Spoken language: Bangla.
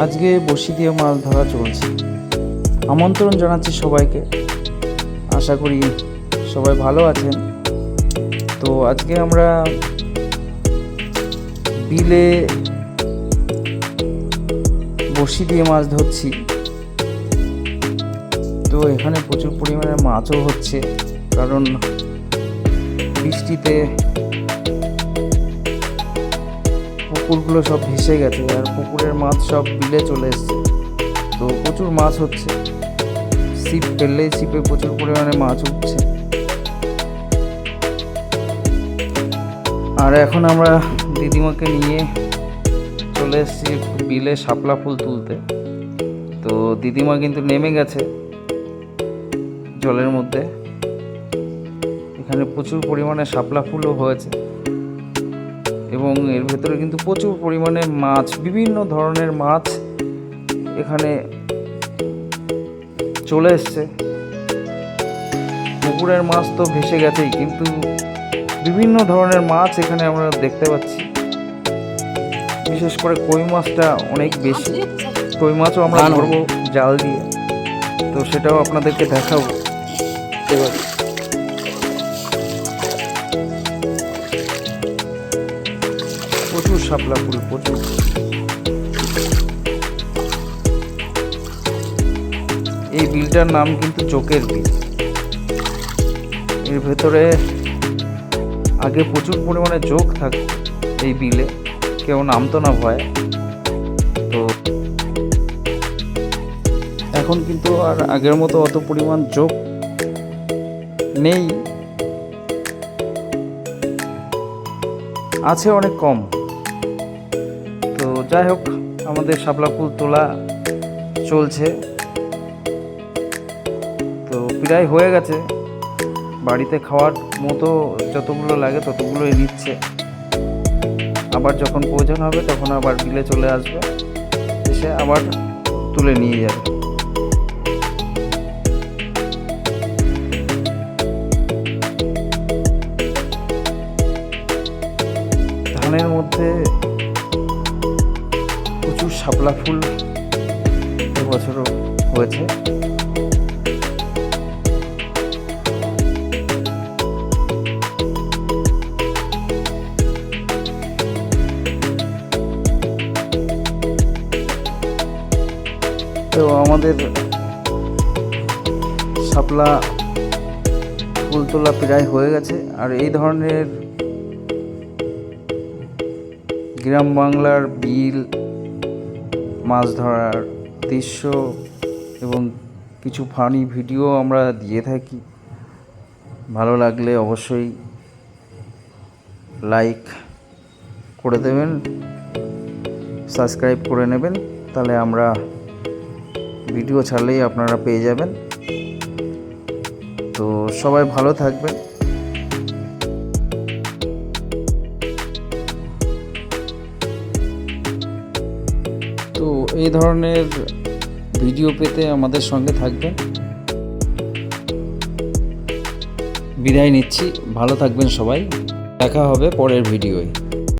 আজকে বসি দিয়ে মাছ ধরা চলছে। আমন্ত্রণ জানাচ্ছি সবাইকে। আশা করি সবাই ভালো আছেন। তো আজকে আমরা বিলে বসি দিয়ে মাছ ধরছি। তো এখানে প্রচুর পরিমাণে মাছও হচ্ছে, কারণ বৃষ্টিতে পুকুরগুলো সব ভেসে গেছে আর পুকুরের মাছ সব বিলে চলে এসছে। তো প্রচুর মাছ হচ্ছে। ছিপ ফেললেই ছিপে প্রচুর পরিমাণে মাছ উঠছে। আর এখন আমরা দিদিমাকে নিয়ে চলে এসেছি বিলে শাপলা ফুল তুলতে। তো দিদিমা কিন্তু নেমে গেছে জলের মধ্যে। এখানে প্রচুর পরিমাণে শাপলা ফুলও হয়েছে। এবং এর ভেতরে কিন্তু প্রচুর পরিমাণে মাছ বিভিন্ন ধরনের মাছ এখানে চলে এসছে। পুকুরের মাছ তো ভেসে গেছেই কিন্তু বিভিন্ন ধরনের মাছ এখানে আমরা দেখতে পাচ্ছি। বিশেষ করে কই মাছটা অনেক বেশি। কই মাছও আমরা ধরবো জাল দিয়ে। তো সেটাও আপনাদেরকে দেখাবো। এবার শাপলা ফুল প্রচুর এই বিলটার নাম কিন্তু চোখের বিল। এর ভেতরে আগে প্রচুর পরিমাণে চোখ থাকতো এই বিলে। কেউ নামতো না ভয়। তো এখন কিন্তু আর আগের মতো অত পরিমাণ চোখ নেই। আছে অনেক কম। যাই হোক, আমাদের শাপলা ফুল তোলা চলছে। তো প্রায় হয়ে গেছে। বাড়িতে খাওয়ার মতো যতগুলো লাগে ততগুলোই নিচ্ছে। আবার যখন প্রয়োজন হবে তখন আবার বিলে চলে আসবে। এসে আবার তুলে নিয়ে যাবে। ধানের মধ্যে প্রচুর শাপলা ফুল এবছরও হয়েছে। তো আমাদের শাপলা ফুল তোলা প্রায় হয়ে গেছে। আর এই ধরনের গ্রাম বাংলার বিল মাছ ধরার দৃশ্য এবং কিছু ফানি ভিডিও আমরা দিয়ে থাকি। ভালো লাগলে অবশ্যই লাইক করে দেবেন সাবস্ক্রাইব করে নেবেন, তাহলে আমরা ভিডিও ছাড়লেই আপনারা পেয়ে যাবেন। তো সবাই ভালো থাকবেন। তো এই ধরনের ভিডিও পেতে আমাদের সঙ্গে থাকবেন। বিদায় নিচ্ছি। ভালো থাকবেন সবাই। দেখা হবে পরের ভিডিওয়।